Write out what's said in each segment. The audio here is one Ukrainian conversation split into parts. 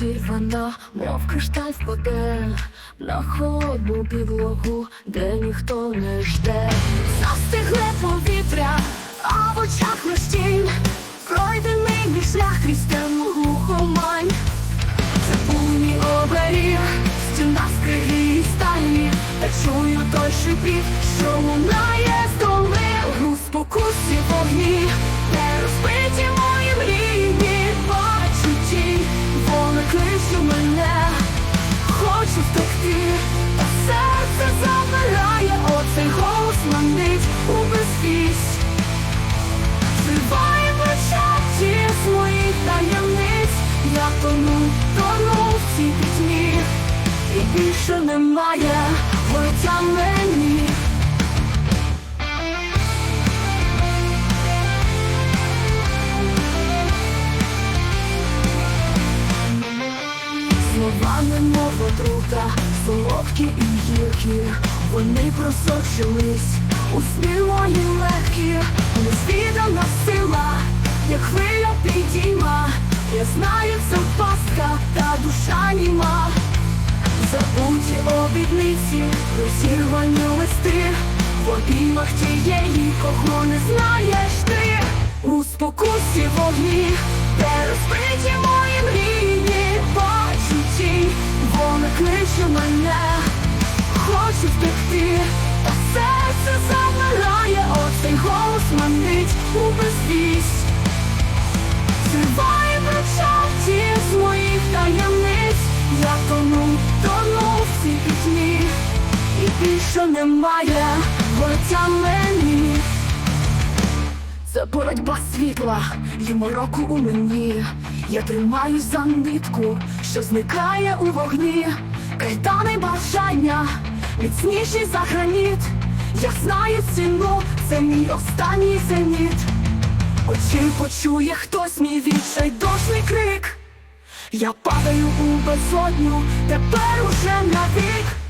розірвана, мов кришталь впаде на холодну підлогу, де ніхто не жде. Застигле повітря, а в очах листінь, пройдений мій шлях крізь темну глухомань. Це був оберіг, стіна з криві і сталі, та чую той шипіт, що лунає тону, тону в цій пітьмі, і більше немає вороття мені. Слова немов отрута, солодкі і гіркі, вони просочились у сни мої легкі, незвідана сила, як хвиля підійма, німа, забуті обідниці, розірвані листи, в обіймах тієї, кого не знаєш ти, у спокусі вогні, де розбиті мої мрії, бачу тінь, вона кличе мене, хочу втекти, та серце замирає, оцей голос манить у безвість. Немає вороття мені. Це боротьба світла і мороку у мені. Я тримаюсь за нитку, що зникає у вогні. Кайдани бажання, міцніші за граніт. Я знаю ціну, це мій останній зеніт. Очі почує хтось мій відчайдушний крик. Я падаю у безодню, тепер уже навік.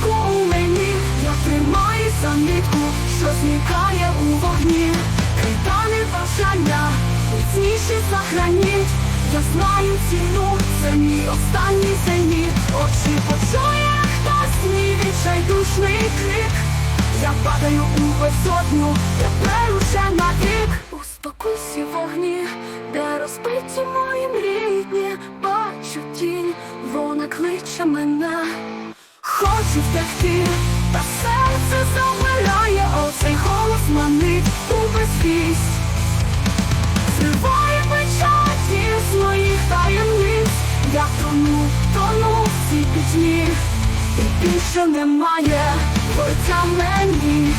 Мороку у мені, я тримаю за нитку, що зникає у вогні, Кайдани бажання, міцніші за граніт, я знаю ціну, це мій останній зеніт, очі почує хтось мій відчайдушний крик, я падаю у безодню, тепер уже навік, у спокусі вогні, де розбиті мої мрії, бачу тінь, вона кличе мене, хочу втекти, та серце замиляє, оцей голос манить у безвість. Зриває печаті з моїх таємниць, я тону, тону в цій пітьмі, і більше немає вороття мені.